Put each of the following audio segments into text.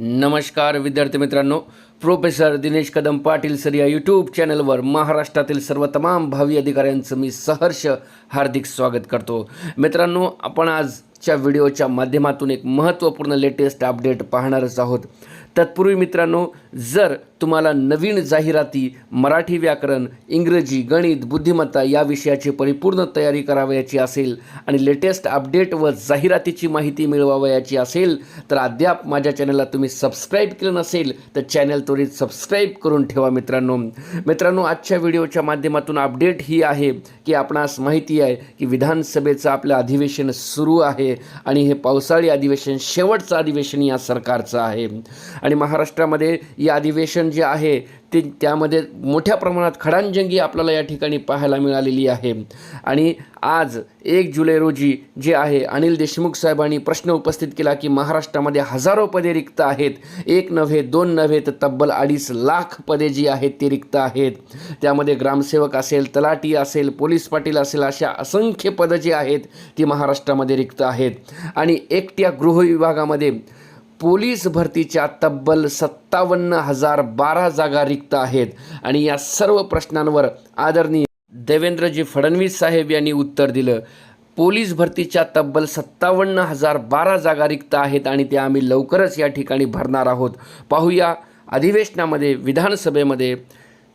नमस्कार विद्यार्थी मित्रांनो. प्रोफेसर दिनेश कदम पाटील सर या यूट्यूब चॅनलवर महाराष्ट्रातील सर्व तमाम भावी अधिकाऱ्यांचं मी सहर्ष हार्दिक स्वागत करतो. मित्रांनो आपण आजच्या व्हिडिओच्या माध्यमातून एक महत्त्वपूर्ण लेटेस्ट अपडेट पाहणारच आहोत. तत्पूर्वी मित्रांनो जर तुम्हाला नवीन जाहिराती मराठी व्याकरण इंग्रजी गणित बुद्धिमत्ता या विषयाची परिपूर्ण तयारी करावयाची असेल आणि लेटेस्ट अपडेट व जाहिरातीची माहिती मिळवावयाची असेल तर अद्याप माझ्या चॅनलला तुम्ही सबस्क्राईब केलं नसेल तर चॅनल त्वरित सबस्क्राईब करून ठेवा मित्रांनो. मित्रांनो आजच्या व्हिडिओच्या माध्यमातून अपडेट ही आहे की आपणास माहिती आहे की विधानसभेचं आपलं अधिवेशन सुरू आहे आणि हे पावसाळी अधिवेशन शेवटचं अधिवेशन या सरकारचं आहे. आणि महाराष्ट्रामध्ये या अधिवेशन जे आहे ते त्यामध्ये मोठ्या प्रमाणात खडांजंगी आपल्याला या ठिकाणी पाहायला मिळालेली आहे. आणि आज एक जुलै रोजी जे आहे अनिल देशमुख साहेबांनी प्रश्न उपस्थित केला की महाराष्ट्रामध्ये हजारो पदे रिक्त आहेत. एक नव्हे दोन नव्हे तर तब्बल अडीच लाख पदे जी आहेत ती रिक्त आहेत. त्यामध्ये ग्रामसेवक असेल तलाटी असेल पोलीस पाटील असेल अशा असंख्य पदं जी आहेत ती महाराष्ट्रामध्ये रिक्त आहेत. आणि एकट्या गृहविभागामध्ये पोलीस भरतीच्या तब्बल सत्तावन्न हजार बारा जागा रिक्त आहेत. आणि या सर्व प्रश्नांवर आदरणीय देवेंद्रजी फडणवीस साहेब यांनी उत्तर दिलं. पोलीस भरतीच्या तब्बल सत्तावन्न हजार बारा जागा रिक्त आहेत आणि त्या आम्ही लवकरच या ठिकाणी भरणार आहोत. पाहूया अधिवेशनामध्ये विधानसभेमध्ये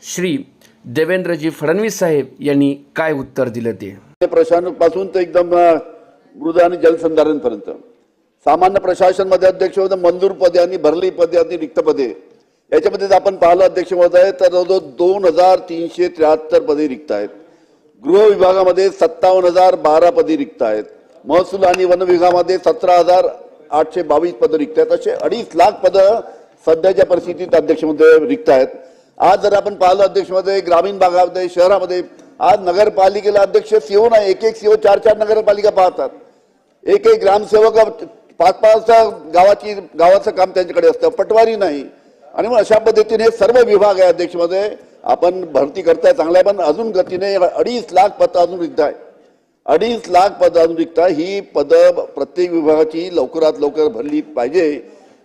श्री देवेंद्रजी फडणवीस साहेब यांनी काय उत्तर दिलं ते. प्रश्नापासून ते एकदम मृद आणि जलसंधारणपर्यंत. सामान्य प्रशासनमध्ये अध्यक्ष महोदय मंजूर पदे आणि भरली पदे आणि रिक्त पदे. याच्यामध्ये जर आपण पाहिलं अध्यक्ष महोदय तर जवळजवळ दोन हजार तीनशे त्र्याहत्तर पदे रिक्त आहेत. गृह विभागामध्ये सत्तावन्न हजार बारा पदे रिक्त आहेत. महसूल आणि वन विभागामध्ये सतरा हजार आठशे बावीस पदं रिक्त आहेत. असे अडीच लाख पदं सध्याच्या परिस्थितीत अध्यक्षमध्ये रिक्त आहेत. आज जर आपण पाहिलं अध्यक्षमध्ये ग्रामीण भागामध्ये शहरामध्ये आज नगरपालिकेला अध्यक्ष सीओ नाही एक एक सीओ चार चार नगरपालिका पाहतात. एक एक ग्रामसेवक पाच पाच गावाची गावाचं काम त्यांच्याकडे असतं पटवारी नाही. आणि मग अशा पद्धतीने सर्व विभाग आहे अध्यक्षमध्ये आपण भरती करताय चांगल्या पण अजून गतीने अडीच लाख पदं अजून रिक्त आहे अडीच लाख पदं अजून रिक्त आहे ही पदं प्रत्येक विभागाची लवकरात लवकर भरली पाहिजे.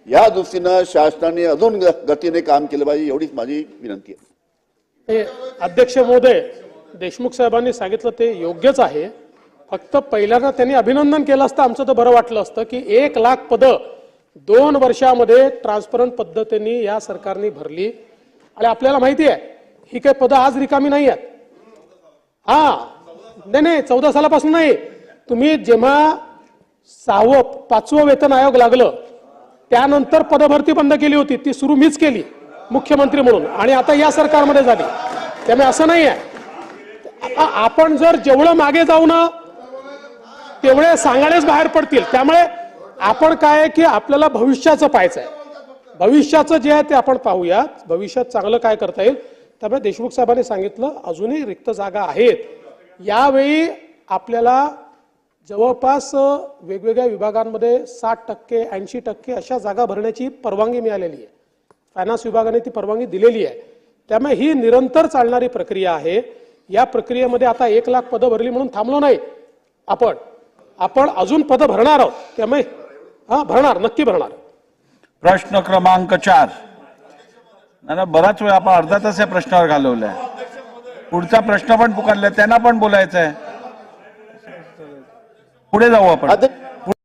या दृष्टीनं शासनाने अजून ग- गतीने काम केलं पाहिजे एवढीच माझी विनंती आहे. अध्यक्ष महोदय देशमुख साहेबांनी सांगितलं ते योग्यच आहे. फक्त पहिल्यांदा त्यांनी अभिनंदन केलं असतं. आमचं तर बरं वाटलं असतं की एक लाख पदं दोन वर्षामध्ये ट्रान्सपरंट पद्धतीने या सरकारने भरली. आणि आपल्याला माहिती आहे ही काही पदं आज रिकामी नाही आहेत. हा नाही नाही चौदा सालापासून नाही. तुम्ही जेव्हा सहावं पाचवं वेतन आयोग लागलं त्यानंतर पदभरती बंद केली होती ती सुरू मीच केली मुख्यमंत्री म्हणून. आणि आता या सरकारमध्ये झाली. त्यामुळे असं नाही आहे. आपण जर जेवढं मागे जाऊ ना तेवढे सांगाडेच बाहेर पडतील. त्यामुळे आपण काय आहे की आपल्याला भविष्याचं पाहायचं आहे भविष्याचं जे आहे ते आपण पाहूयात भविष्यात चांगलं काय करता येईल? त्यामुळे देशमुख साहेबांनी सांगितलं अजूनही रिक्त जागा आहेत. यावेळी आपल्याला जवळपास वेगवेगळ्या विभागांमध्ये साठ टक्के ऐंशी टक्के अशा जागा भरण्याची परवानगी मिळालेली आहे. फायनान्स विभागाने ती परवानगी दिलेली आहे. त्यामुळे ही निरंतर चालणारी प्रक्रिया आहे. या प्रक्रियेमध्ये आता एक लाख पदं भरली म्हणून थांबलो नाही आपण. आपण अजून पदं भरणार आहोत. त्यामुळे हा भरणार नक्की भरणार. प्रश्न क्रमांक चार. नाही ना, बराच वेळ आपण अर्धा तास या प्रश्नावर घालवलाय. पुढचा प्रश्न पण पुकारलाय त्यांना पण बोलायचं आहे पुढे जाऊ आपण.